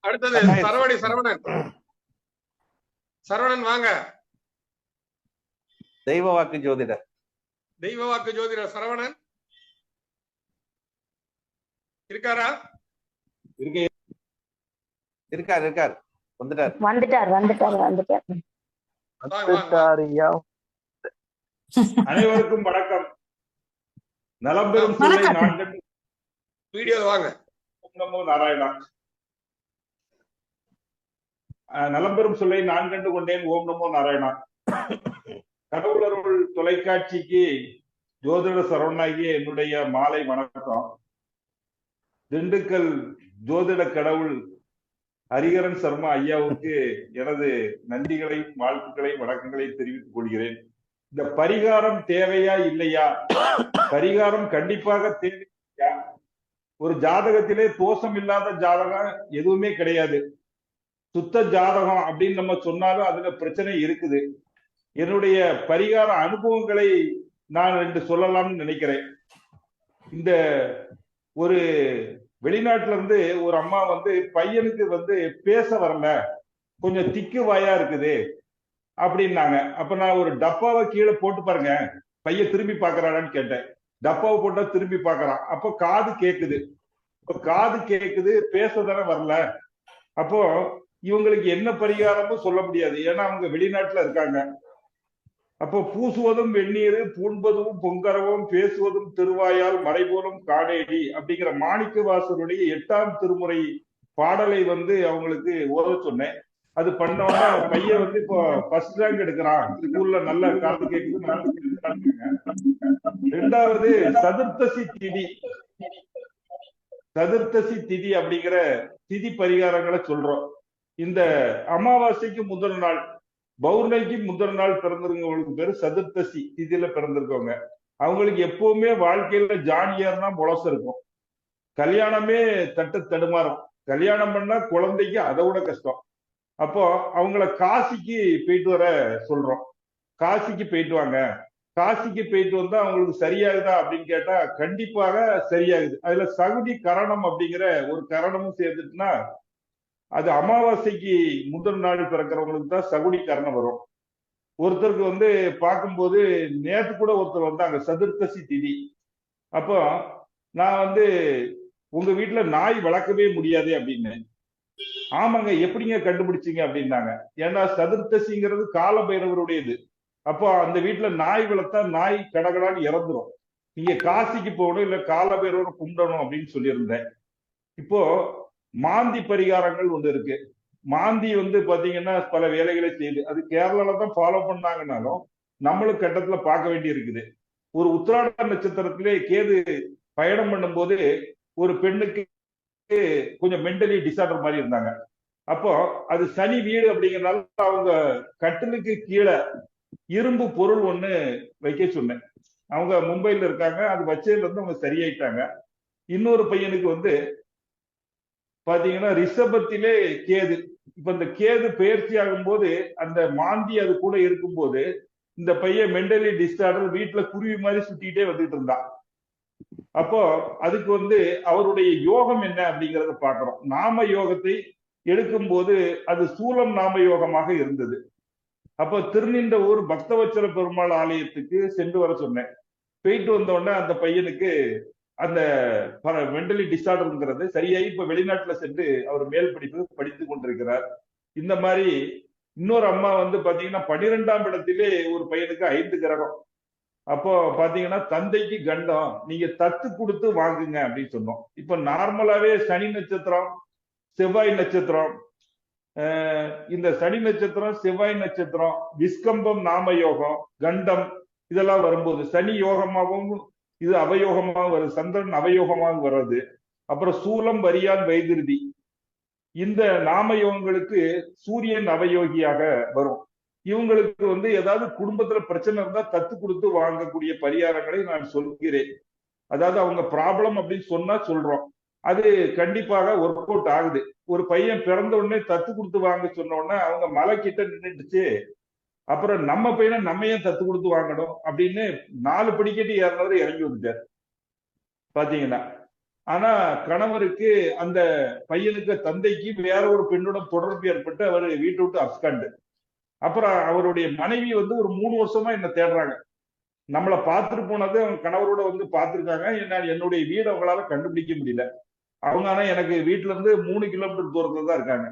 அடுத்தது அண்ணா, சரவணி சரவணன். சரவணன் வாங்க. தெய்வ வாக்கு ஜோதிடர். தெய்வ வாக்கு ஜோதிடர் சரவணன். இருக்காரா? இருக்கே. இருக்கார் இருக்கார். வந்துட்டார். வந்துட்டார் வந்துட்டார் வந்துட்டார். அனைவருக்கும் வணக்கம். நலம் பெறும் சொல்லை நான் கண்டு வீடியோ வாங்க நாராயணா நலம்பெரும் சொல்லை நான் கண்டு கொண்டேன். ஓம் நமோ நாராயணா. கடவுளருள் தொலைக்காட்சிக்கு ஜோதிட சரவணாகிய என்னுடைய மாலை வணக்கம். திண்டுக்கல் ஜோதிட கடவுள் ஹரிகரன் சர்மா ஐயாவுக்கு எனது நன்றிகளையும் வாழ்த்துக்களையும் வணக்கங்களையும் தெரிவித்துக் கொள்கிறேன். இந்த பரிகாரம் தேவையா இல்லையா? பரிகாரம் கண்டிப்பாக தேவையா ஒரு ஜாதகத்திலே தோஷம் இல்லாத ஜாதகம் எதுவுமே கிடையாது. சுத்த ஜாதகம் அப்படின்னு நம்ம சொன்னாலும் அதுல பிரச்சனை இருக்குது. என்னுடைய பரிகார அனுபவங்களை நான் ரெண்டு சொல்லலாம்னு நினைக்கிறேன். இந்த ஒரு வெளிநாட்டுல இருந்து ஒரு அம்மா வந்து பையனுக்கு வந்து பேச வரல. கொஞ்சம் திக்கு வாயா இருக்குது அப்படின்னாங்க. அப்ப நான் ஒரு டப்பாவை கீழே போட்டு பாருங்க. பையன் திரும்பி பாக்குறாடான்னு கேட்டேன். டப்பாவை போட்டா திரும்பி பாக்குறான் அப்போ காது கேக்குது. காது கேக்குது பேச தானே வரல. அப்போ இவங்களுக்கு என்ன பரிகாரமும் சொல்ல முடியாது. ஏன்னா அவங்க வெளிநாட்டுல இருக்காங்க. அப்போ பூசுவதும் வெந்நீர் பூண்பதும் பொங்கரவும் பேசுவதும் திருவாயால் மறைபோலும் காடேடி அப்படிங்கிற மாணிக்க வாசருடைய எட்டாம் திருமுறை பாடலை வந்து அவங்களுக்கு ஓத சொன்னேன். அது பண்ணோம்னா பையன் வந்து இப்போ ஃபர்ஸ்ட் ரேங்க் எடுக்கிறான். ஸ்கூல்ல நல்ல காது கேக்குது ரெண்டாவது சதுர்த்தசி திதி. சதுர்த்தசி திதி அப்படிங்கிற திதி பரிகாரங்களை சொல்றோம். இந்த அமாவாசைக்கு முதல் நாள் பௌர்ணமிக்கு முதல் நாள் பிறந்திருக்கவங்களுக்கு பேரு சதுர்த்தசி திதியில பிறந்திருக்கவங்க. அவங்களுக்கு எப்பவுமே வாழ்க்கையில ஜானியர்னா முளசு இருக்கும். கல்யாணமே தட்டு தடுமாறும். கல்யாணம் பண்ணா குழந்தைக்கு அதை விட கஷ்டம். அப்போ அவங்கள காசிக்கு போயிட்டு வர சொல்றோம். காசிக்கு போயிட்டு வாங்க. காசிக்கு போயிட்டு வந்தா அவங்களுக்கு சரியாகுதா அப்படின்னு கேட்டா கண்டிப்பாக சரியாகுது. அதுல சகுதி கரணம் அப்படிங்கிற ஒரு கரணமும் சேர்ந்துட்டுனா அது அமாவாசைக்கு முதல் நாள் பிறக்கிறவங்களுக்கு தான் சகுடி கரணம் வரும். ஒருத்தருக்கு வந்து பார்க்கும்போது நேற்று கூட ஒருத்தர் வந்தாங்க சதுர்த்தசி திதி. அப்போ நான் வந்து உங்க வீட்டுல நாய் வளர்க்கவே முடியாது அப்படின்னு. ஆமாங்க எப்படிங்க கண்டுபிடிச்சீங்க அப்படின்னாங்க. ஏன்னா சதுர்த்தசிங்கிறது கால பைரவருடையது அப்போ அந்த வீட்டுல நாய் வளர்த்தா நாய் கடகடான்னு இறந்துரும். நீங்க காசிக்கு போகணும் இல்ல கால பைரவரை கும்பிடணும் அப்படின்னு சொல்லியிருந்தேன். இப்போ மாந்தி பரிகாரங்கள் ஒன்று இருக்கு. மாந்தி வந்து பாத்தீங்கன்னா பல வேலைகளை செய்யுது. அது கேரளால தான் ஃபாலோ பண்ணாங்கன்னாலும் நம்மளும் கட்டத்துல பார்க்க வேண்டி இருக்குது ஒரு உத்திராட நட்சத்திரத்திலே கேது பயணம் பண்ணும்போது ஒரு பெண்ணுக்கு கொஞ்சம் மென்டலி டிசார்டர் மாதிரி இருந்தாங்க. அப்போ அது சனி வீடு அப்படிங்கிறனால அவங்க கட்டிலுக்கு கீழே இரும்பு பொருள் ஒண்ணு வைக்க சொன்னேன். அவங்க மும்பைல இருக்காங்க. அது வச்சதுல இருந்து அவங்க சரியாயிட்டாங்க. இன்னொரு பையனுக்கு வந்து பாத்தீங்கன்னா ரிஷபத்திலே கேது. இப்ப இந்த கேது பயிற்சி ஆகும் போது அந்த மாந்தி அது கூட இருக்கும்போது இந்த பையன் மென்டலி டிஸ்டார்டர் வீட்டுல குருவி மாதிரி சுத்திட்டே வந்துட்டு இருந்தான். அப்போ அதுக்கு வந்து அவருடைய யோகம் என்ன அப்படிங்கறத பாக்குறோம் நாம யோகத்தை எடுக்கும் போது அது சூலம் நாம யோகமாக இருந்தது. அப்போ திருநின்ற ஊர் பக்தவச்சல பெருமாள் ஆலயத்துக்கு சென்று வர சொன்னேன். போயிட்டு வந்த உடனே அந்த பையனுக்கு அந்த மென்டலி டிசார்டர்ங்கிறது சரியாகி இப்ப வெளிநாட்டுல சென்று அவர் மேல் படிப்பு படித்து கொண்டிருக்கிறார். இந்த மாதிரி இன்னொரு அம்மா வந்து பாத்தீங்கன்னா பனிரெண்டாம் இடத்திலே ஒரு பையனுக்கு ஐந்து கிரகம். அப்போ பாத்தீங்கன்னா தந்தைக்கு கண்டம். நீங்க தத்து கொடுத்து வாங்குங்க அப்படின்னு சொன்னோம். இப்ப நார்மலாவே சனி நட்சத்திரம் செவ்வாய் நட்சத்திரம் இந்த சனி நட்சத்திரம் செவ்வாய் நட்சத்திரம் விஸ்கம்பம் நாம யோகம் கண்டம் இதெல்லாம் வரும்போது சனி யோகமாகவும் இது அவயோகமாக வருது சந்திரன் அவயோகமாக வர்றது. அப்புறம் சூலம் வரியான் வைதிருதி இந்த நாமயோகங்களுக்கு சூரியன் அவயோகியாக வரும். இவங்களுக்கு வந்து ஏதாவது குடும்பத்துல பிரச்சனை இருந்தா தத்து கொடுத்து வாங்கக்கூடிய பரிகாரங்களை நான் சொல்கிறேன். அதாவது அவங்க ப்ராப்ளம் அப்படின்னு சொன்னா சொல்றோம். அது கண்டிப்பாக ஒர்க் அவுட் ஆகுது. ஒரு பையன் பிறந்த உடனே தத்து கொடுத்து வாங்க சொன்ன உடனே அவங்க மலை கிட்ட நின்றுச்சு அப்புறம் நம்ம பையனை நம்ம ஏன் தத்து கொடுத்து வாங்கணும் அப்படின்னு நாலு படிக்கட்டு ஏறினவர் இறங்கி வந்துட்டார். பாத்தீங்கன்னா. ஆனா கணவருக்கு அந்த பையனுக்கு தந்தைக்கு வேற ஒரு பெண்ணுடன் தொடர்பு ஏற்பட்டு அவர் வீட்டை விட்டு அப்காண்டு அப்புறம் அவருடைய மனைவி வந்து ஒரு மூணு வருஷமா என்ன தேடுறாங்க. நம்மளை பார்த்துட்டு போனது அவங்க கணவரோட வந்து பார்த்துருக்காங்க. என்ன என்னுடைய வீடு அவங்களால கண்டுபிடிக்க முடியல. அவங்க ஆனா எனக்கு வீட்டுல இருந்து மூணு கிலோமீட்டர் தூரத்துல தான் இருக்காங்க.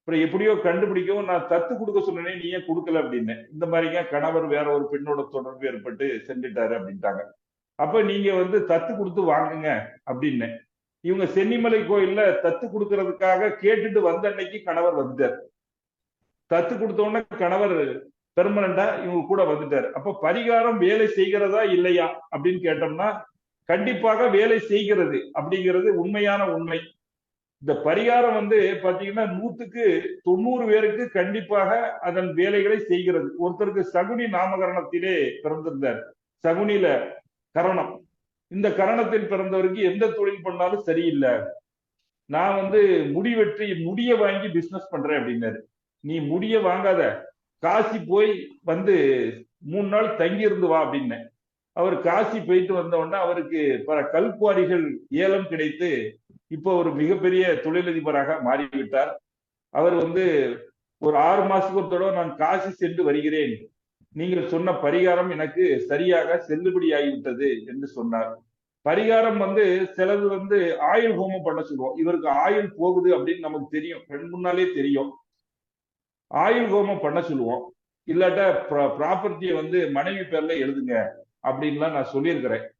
அப்புறம் எப்படியோ கண்டுபிடிக்கவும் நான் தத்து கொடுக்க சொன்னேன் நீ ஏன் கொடுக்கல அப்படின்னு. இந்த மாதிரிங்க கணவர் வேற ஒரு பெண்ணோட தொடர்பு ஏற்பட்டு சென்றுட்டாரு அப்படின்ட்டாங்க. அப்ப நீங்க வந்து தத்து கொடுத்து வாங்குங்க அப்படின்னு. இவங்க சென்னிமலை கோயில்ல தத்து கொடுக்கறதுக்காக கேட்டுட்டு வந்த அன்னைக்கு கணவர் வந்துட்டார். தத்து கொடுத்த உடனே கணவர் பெர்மனண்டா இவங்க கூட வந்துட்டாரு. அப்ப பரிகாரம் வேலை செய்கிறதா இல்லையா அப்படின்னு கேட்டோம்னா கண்டிப்பாக வேலை செய்கிறது அப்படிங்கிறது உண்மையான உண்மை. இந்த பரிகாரம் வந்து பாத்தீங்கன்னா நூத்துக்கு தொண்ணூறு பேருக்கு கண்டிப்பாக அதன் வேலைகளை செய்கிறது. ஒருத்தருக்கு சகுனி நாமகரணத்திலே பிறந்திருந்தார். சகுனில கரணம். இந்த கரணத்தில் பிறந்தவருக்கு எந்த தொழில் பண்ணாலும் சரியில்லை. நான் வந்து முடி வெற்றி முடிய வாங்கி பிசினஸ் பண்றேன் அப்படின்னாரு. நீ முடிய வாங்காத. காசி போய் வந்து மூணு நாள் தங்கி இருந்து வா அப்படின்னேன் அவர் காசி போயிட்டு வந்த உடனே அவருக்கு பல கல்குவாரிகள் ஏலம் கிடைத்து இப்போ ஒரு மிகப்பெரிய தொழிலதிபராக மாறிவிட்டார். அவர் வந்து ஒரு ஆறு மாசத்துக்கு ஒரு தடவை நான் காசி சென்று வருகிறேன். நீங்கள் சொன்ன பரிகாரம் எனக்கு சரியாக செல்லுபடியாகிவிட்டது என்று சொன்னார். பரிகாரம் வந்து சிலது வந்து ஆயுள் ஹோமம் பண்ண சொல்லுவோம். இவருக்கு ஆயுள் போகுது அப்படின்னு நமக்கு தெரியும். ரெண்டு முன்னாலே தெரியும். ஆயுள் ஹோமம் பண்ண சொல்லுவோம். இல்லாட்ட ப்ராப்பர்ட்டியை வந்து மனைவி பேர்ல எழுதுங்க அப்படின்லாம் நான் சொல்லியிருக்கிறேன்.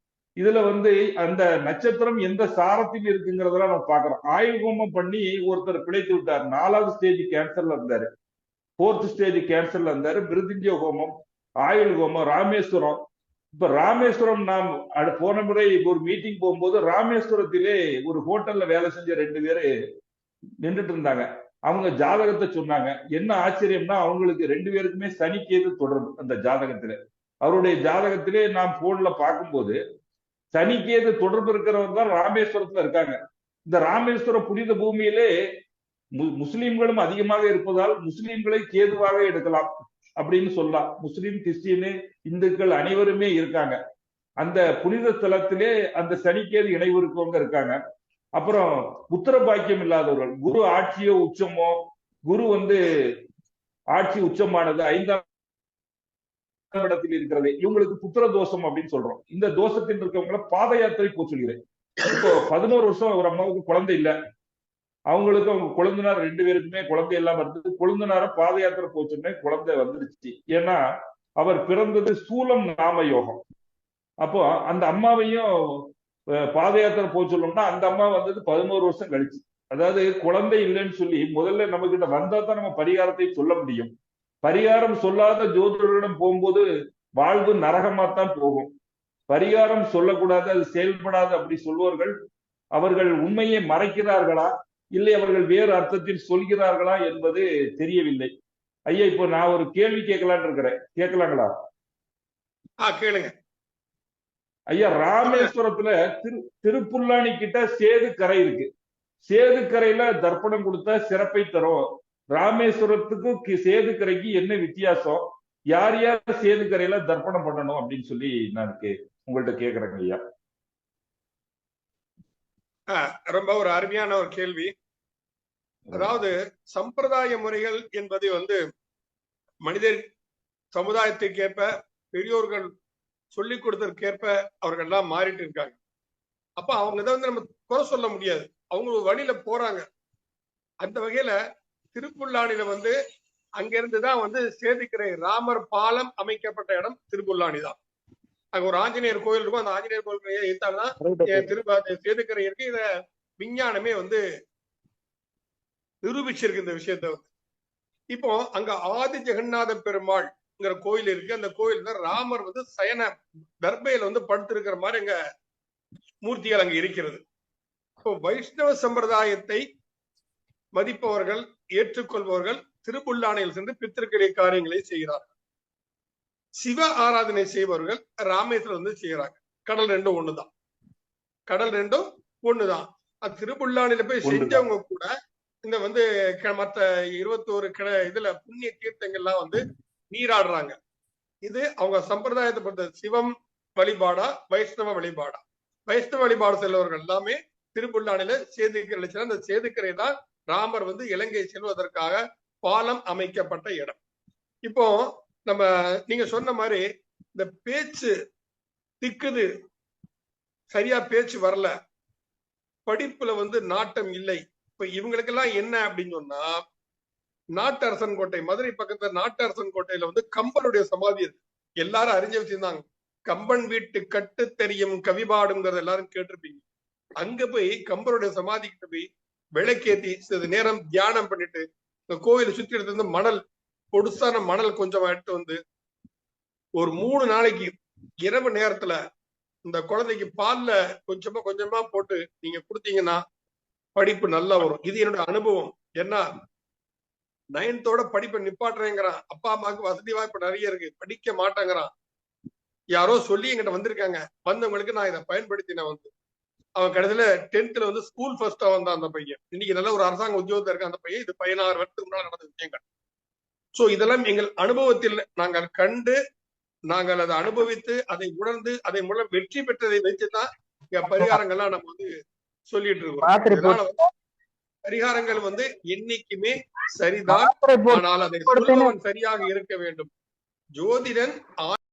இதுல வந்து அந்த நட்சத்திரம் எந்த சாரத்தில் இருக்குங்கிறதெல்லாம் நம்ம பாக்குறோம் ஆயுள் ஹோமம் பண்ணி ஒருத்தர் பிழைத்து விட்டார். நாலாவது ஸ்டேஜ் கேன்சர்ல இருந்தாரு. ஃபோர்த் ஸ்டேஜ் கேன்சர்ல இருந்தாரு. மிருதிஞ்ச ஹோமம் ஆயுள் ஹோமம் ராமேஸ்வரம். இப்ப ராமேஸ்வரம் நாம் அடு- போன முறை ஒரு மீட்டிங் போகும்போது ராமேஸ்வரத்திலே ஒரு ஹோட்டல்ல வேலை செஞ்ச ரெண்டு பேரு நின்றுட்டு இருந்தாங்க. அவங்க ஜாதகத்தை சொன்னாங்க. என்ன ஆச்சரியம்னா அவங்களுக்கு ரெண்டு பேருக்குமே சனிக்கேது தொடர்பு அந்த ஜாதகத்துல. அவருடைய ஜாதகத்திலே நான் போன்ல பார்க்கும்போது சனிக்கேது தொடர்பு இருக்கிறவர் தான் ராமேஸ்வரத்துல இருக்காங்க. இந்த ராமேஸ்வர புனித பூமியிலே மு- அதிகமாக இருப்பதால் முஸ்லீம்களை கேதுவாக எடுக்கலாம் அப்படின்னு சொல்லலாம். முஸ்லீம் கிறிஸ்டியனு இந்துக்கள் அனைவருமே இருக்காங்க. அந்த புனித ஸ்தலத்திலே அந்த சனிக்கேது இணைவு இருக்கவங்க இருக்காங்க. அப்புறம் புத்திர பாக்கியம் இல்லாதவர்கள். குரு ஆட்சியோ உச்சமோ குரு வந்து ஆட்சி உச்சமானது ஐந்தாம் இடத்தில் இருக்கிறது. இவங்களுக்கு புத்திர தோஷம் அப்படின்னு சொல்றோம். இந்த தோஷத்தில் இருக்கவங்கள பாத யாத்திரை போக சொல்கிறேன். இப்போ பதினோரு வருஷம் ஒரு அம்மாவுக்கு குழந்தை இல்ல. அவங்களுக்கு அவங்க குழந்தைனார் ரெண்டு பேருக்குமே குழந்தை எல்லாம் இருந்தது. குழந்தைனார பாத யாத்திரை போச்சுன்னே குழந்தை வந்துருச்சு. ஏன்னா அவர் பிறந்தது சூலம் நாம யோகம் அப்போ அந்த அம்மாவையும் பாத யாத்திரை போக சொல்லணும்னா அந்த அம்மா வந்தது பதினோரு வருஷம் கழிச்சு. அதாவது குழந்தை இல்லைன்னு சொல்லி முதல்ல நம்ம கிட்ட வந்தா தான் நம்ம பரிகாரத்தை சொல்ல முடியும். பரிகாரம் சொல்லாத ஜோதிடரிடம் போகும்போது வாழ்வு நரகமாத்தான் போகும். பரிகாரம் சொல்லக்கூடாது அது செயல்படாது அப்படி சொல்வார்கள் அவர்கள் உண்மையை மறைக்கிறார்களா? இல்லை அவர்கள் வேறு அர்த்தத்தில் சொல்கிறார்களா என்பது தெரியவில்லை. ஐயா இப்போ நான் ஒரு கேள்வி கேட்கலான் இருக்கிறேன். கேட்கலாங்களா? கேளுங்க. ஐயா ராமேஸ்வரத்துல திரு திருப்புல்லானி கிட்ட சேது கரை இருக்கு. சேது கரையில தர்ப்பணம் கொடுத்தா சிறப்பை தரும். ராமேஸ்வரத்துக்கும் சேதுக்கரைக்கு சேது கரைக்கு என்ன வித்தியாசம்? யார் யார் சேது கரையில தர்ப்பணம் பண்ணணும் அப்படின்னு சொல்லி நான் கே- உங்கள்ட்ட கேக்குறேங்க ஐயா. ரொம்ப ஒரு அருமையான ஒரு கேள்வி. அதாவது சம்பிரதாய முறைகள் என்பது வந்து மனிதர் சமுதாயத்திற்கேற்ப பெரியோர்கள் சொல்லிக் கொடுத்ததற்கேற்ப அவர்கள் எல்லாம் மாறிட்டு இருக்காங்க. அப்ப அவங்க இதை வந்து நம்ம குறை சொல்ல முடியாது. அவங்க ஒரு வழியில போறாங்க. அந்த வகையில திருப்புல்லானில வந்து அங்கிருந்து தான் வந்து சேதுக்கரை ராமர் பாலம் அமைக்கப்பட்ட இடம் திருப்புல்லானி தான். அங்க ஒரு ஆஞ்சநேயர் கோயில் இருக்கும். அந்த ஆஞ்சநேயர் கோயில் இருந்தால்தான் திரும்ப சேதுக்கரை இருக்கு இத விஞ்ஞானமே வந்து நிரூபிச்சிருக்கு இந்த விஷயத்த வந்து. இப்போ அங்க ஆதி ஜெகநாத பெருமாள்ங்கிற கோயில் இருக்கு. அந்த கோயில் தான் ராமர் வந்து சயன தர்பையில வந்து படுத்திருக்கிற மாதிரி அங்க மூர்த்திகள் அங்க இருக்கிறது. இப்போ வைஷ்ணவ சம்பிரதாயத்தை மதிப்பவர்கள் ஏற்றுக்கொள்பவர்கள் திருப்புல்லானையில் சென்று பித்திருக்கிற காரியங்களை செய்கிறார்கள். சிவ ஆராதனை செய்பவர்கள் ராமேஸ்வரம் வந்து செய்யறாங்க கடல் ரெண்டும் ஒண்ணுதான். கடல் ரெண்டும் ஒண்ணுதான். அது திருப்புல்லானில போய். செஞ்சவங்க கூட இந்த வந்து மத்த இருபத்தோரு கிட இதுல புண்ணிய தீர்த்தங்கள்லாம் வந்து நீராடுறாங்க. இது அவங்க சம்பிரதாயத்தை பொறுத்த சிவம் வழிபாடா வைஷ்ணவ வழிபாடா? வைஷ்ணவ வழிபாடு செல்பவர்கள் எல்லாமே திருப்புல்லானில சேதுக்கரை அந்த சேதுக்கரை தான் ராமர் வந்து இலங்கை செல்வதற்காக பாலம் அமைக்கப்பட்ட இடம். இப்போ நம்ம நீங்க சொன்ன மாதிரி இந்த பேச்சு திக்குது சரியா பேச்சு வரல படிப்புல வந்து நாட்டம் இல்லை இப்ப இவங்களுக்கெல்லாம் என்ன அப்படின்னு சொன்னா நாட்டரசன் கோட்டை மதுரை பக்கத்துல நாட்டரசன் கோட்டையில வந்து கம்பனுடைய சமாதி இருக்கு எல்லாரும் அறிஞ்ச வச்சிருந்தாங்க கம்பன் வீட்டு கட்டு தெரியும் கவிபாடுங்கிறத எல்லாரும் கேட்டிருப்பீங்க. அங்க போய் கம்பனுடைய சமாதி கிட்ட போய் விளக்கேத்தி சிறிது நேரம் தியானம் பண்ணிட்டு இந்த கோயிலை சுத்தி எடுத்து வந்து மணல் பொடுசான மணல் கொஞ்சம் எடுத்து வந்து ஒரு மூணு நாளைக்கு இரவு நேரத்துல இந்த குழந்தைக்கு பால்ல கொஞ்சமா கொஞ்சமா போட்டு நீங்க கொடுத்தீங்கன்னா படிப்பு நல்லா வரும். இது என்னோட அனுபவம். என்ன நயன்த்தோட படிப்பை நிப்பாட்டுறேங்கிறான். அப்பா அம்மாவுக்கு வசதி வாய்ப்பு நிறைய இருக்கு. படிக்க மாட்டேங்கிறான். யாரோ சொல்லி என்கிட்ட வந்திருக்காங்க. வந்தவங்களுக்கு நான் இதை பயன்படுத்தினேன் வந்து. அவன் கடைசியில டென்த்ல வந்து ஸ்கூல் ஃபர்ஸ்டா வந்தான் அந்த பையன். இன்னைக்கு நல்ல ஒரு அரசாங்க உத்தியோகத்துல இருக்க அந்த பையன். இது பதினாறு வருஷத்துக்கு முன்னாடி நடந்த விஷயங்கள். சோ இதெல்லாம் எங்கள் அனுபவத்தில் நாங்கள் கண்டு நாங்கள் அதை அனுபவித்து அதை உணர்ந்து அதை மூலம் வெற்றி பெற்றதை இங்க பரிகாரங்கள்லாம் நம்ம வந்து சொல்லிட்டு இருக்கோம். பரிகாரங்கள் வந்து என்னைக்குமே சரிதான். ஆனால் அதை சொல்பவன் சரியாக இருக்க வேண்டும். ஜோதிடன்